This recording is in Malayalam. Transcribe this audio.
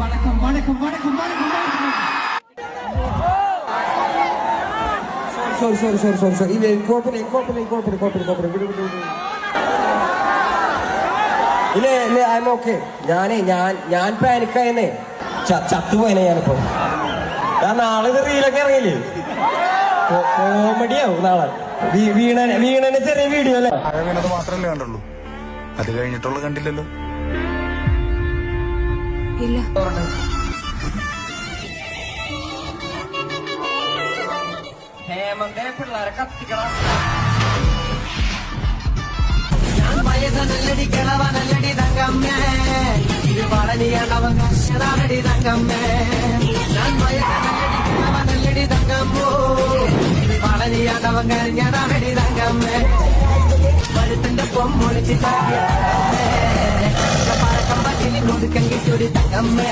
வணக்கம் வணக்கம் வணக்கம் வணக்கம் வணக்கம் sorry sorry sorry sorry sorry ഇല്ല കുഴപ്പമില്ല കുഴപ്പമില്ല കുഴപ്പമില്ല കുഴപ്പമില്ല കുഴപ്പമില്ല വിടു വിടു വിടു ഇല്ല ഇല്ല ഐ എം ഓക്കെ ഞാനേ ഞാൻ ഞാൻ പാനിക്കായെന്നേ ചത്തുപോയനെ ഞാനിപ്പോ ഞാൻ നാളെ ഇത് റീലൊക്കെ ഇറങ്ങിയില്ലേ കോമഡി ആവും നാളെ വീ- വീണനെ വീണനെ ചെറിയ വീഡിയോ അല്ലേ മഴ വീണത് മാത്രല്ലേ കണ്ടുള്ളൂ അത് കഴിഞ്ഞിട്ടുള്ള കണ്ടില്ലല്ലോ ഇല്ല. ഹേമന്തേ പിള്ളേരെ കത്തിക്കണം. വയസ്സനല്ലടി കിളവനല്ലടി തങ്കമ്മേ ഇരുവളനിയണവൻ കർശനാണടി തങ്കമ്മേ ഞാൻ വയസ്സനല്ലടി കിളവനല്ലടി തങ്കമ്മോ ഇരുവളനിയണവൻ കരിഞ്ഞനാണടി തങ്കമ്മേ വഴുത്തിന്റെ പൊമ്മൊളിച്ച് കൊടുക്കാൻ കിട്ടൊരു തങ്കമ്മേ